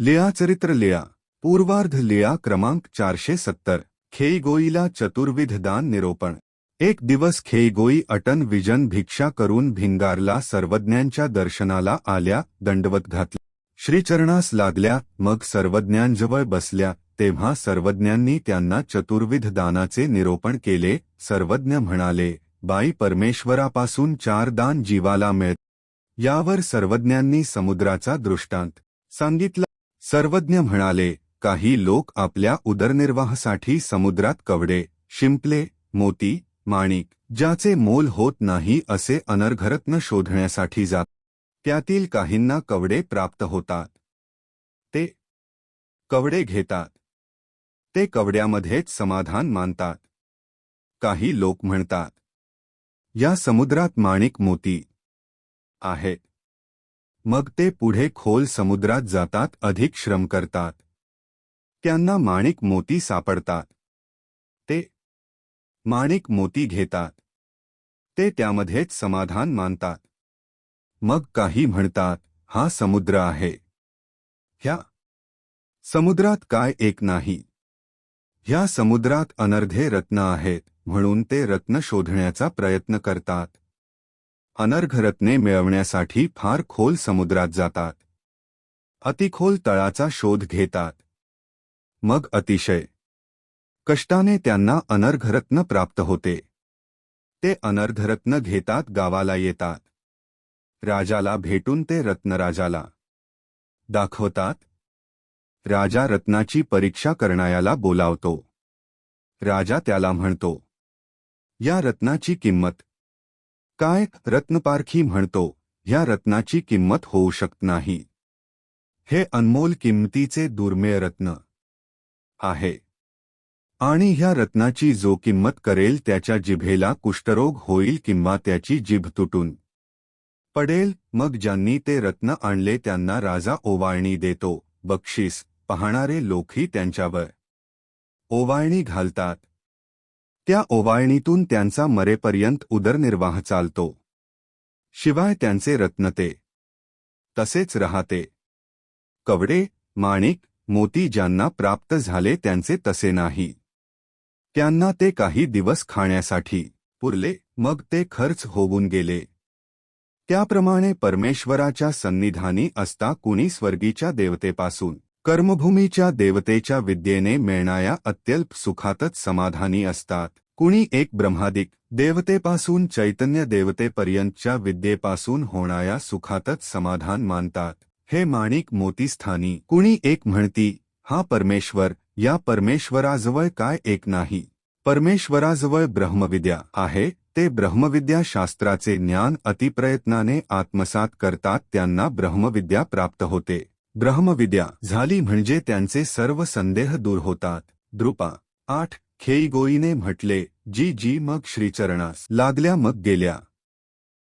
लिया चरित्र लिया पूर्वार्ध लिया क्रमांक चारशे सत्तर खेईगोईला चतुर्विध दान निरोपण एक दिवस खेईगोई अटन विजन भिक्षा करून भिंगारला सर्वज्ञांच्या दर्शनाला आल्या दंडवत घातली श्रीचरणास लागल्या मग सर्वज्ञांजवळ बसल्या तेव्हा सर्वज्ञांनी त्यांना चतुर्विध दानाचे निरोपण केले सर्वज्ञ म्हणाले बाई परमेश्वरापासून चार दान जीवाला मिळत यावर सर्वज्ञांनी समुद्राचा दृष्टांत सांगितला सर्वज्ञ म्हणाले काही लोक आपल्या उदरनिर्वाहासाठी समुद्रात कवडे शिंपले मोती माणिक ज्याचे मोल होत नाही असे अनर्घरत्न शोधण्यासाठी जात. त्यातील काहींना कवडे प्राप्त होतात. ते कवडे घेतात. ते कवड्यामध्येच समाधान मानतात. काही लोक म्हणतात या समुद्रात माणिक मोती आहेत. मग ते पुढे खोल समुद्रात जातात अधिक श्रम करतात. त्यांना माणिक मोती सापडतात. ते माणिक मोती घेतात. ते त्यामध्येच समाधान मानतात. मग काही म्हणतात हा समुद्र आहे. ह्या समुद्रात काय एक नाही. ह्या समुद्रात अनर्धे रत्न आहेत म्हणून ते रत्न शोधण्याचा प्रयत्न करतात. अनर्घरत्ने मिळवण्यासाठी फार खोल समुद्रात जातात. अतिखोल तळाचा शोध घेतात. मग अतिशय कष्टाने त्यांना अनर्घरत्न प्राप्त होते. ते अनर्घरत्न घेतात गावाला येतात. राजाला भेटून ते रत्नराजाला दाखवतात. राजा रत्नाची परीक्षा करणायाला बोलावतो. राजा त्याला म्हणतो या रत्नाची किंमत काय रत्नपारखी म्हणतो ह्या रत्नाची किंमत होऊ शकत नाही. हे अनमोल किंमतीचे दुर्मिळ रत्न आहे. आणि ह्या रत्नाची जो किंमत करेल त्याच्या जिभेला कुष्ठरोग होईल किंवा त्याची जिभ तुटून पडेल मग ज्यांनी ते रत्न आणले त्यांना राजा ओवाळणी देतो. बक्षीस पाहणारे लोकही त्यांच्यावर ओवाळणी घालतात. त्या ओवाळणीतून त्यांचा मरेपर्यंत उदरनिर्वाह चालतो. शिवाय त्यांचे रत्नते तसेच राहते. कवडे माणिक मोती ज्यांना प्राप्त झाले त्यांचे तसे नाही. त्यांना ते काही दिवस खाण्यासाठी पुरले मग ते खर्च होऊन गेले. त्याप्रमाणे परमेश्वराच्या सन्निधानी असता कुणी स्वर्गीच्या देवतेपासून. कर्मभूमीच्या देवतेच्या विद्येने मिळणाऱ्या अत्यल्प सुखातच समाधानी असतात. कुणी एक ब्रह्मादिक देवतेपासून चैतन्य देवतेपर्यंतच्या विद्येपासून होणाऱ्या सुखातच समाधान मानतात. हे माणिक मोतीस्थानी कुणी एक म्हणती हा परमेश्वर या परमेश्वराजवळ काय एक नाही? परमेश्वराजवळ ब्रह्मविद्या आहे ते ब्रह्मविद्या शास्त्राचे ज्ञान अतिप्रयत्नाने आत्मसात करतात त्यांना ब्रह्मविद्या प्राप्त होते. ब्रह्मविद्या झाली म्हणजे त्यांचे सर्व संदेह दूर होतात. द्रुपा आठ खेईगोईने म्हटले जी जी मग श्रीचरणास लागल्या मग गेल्या.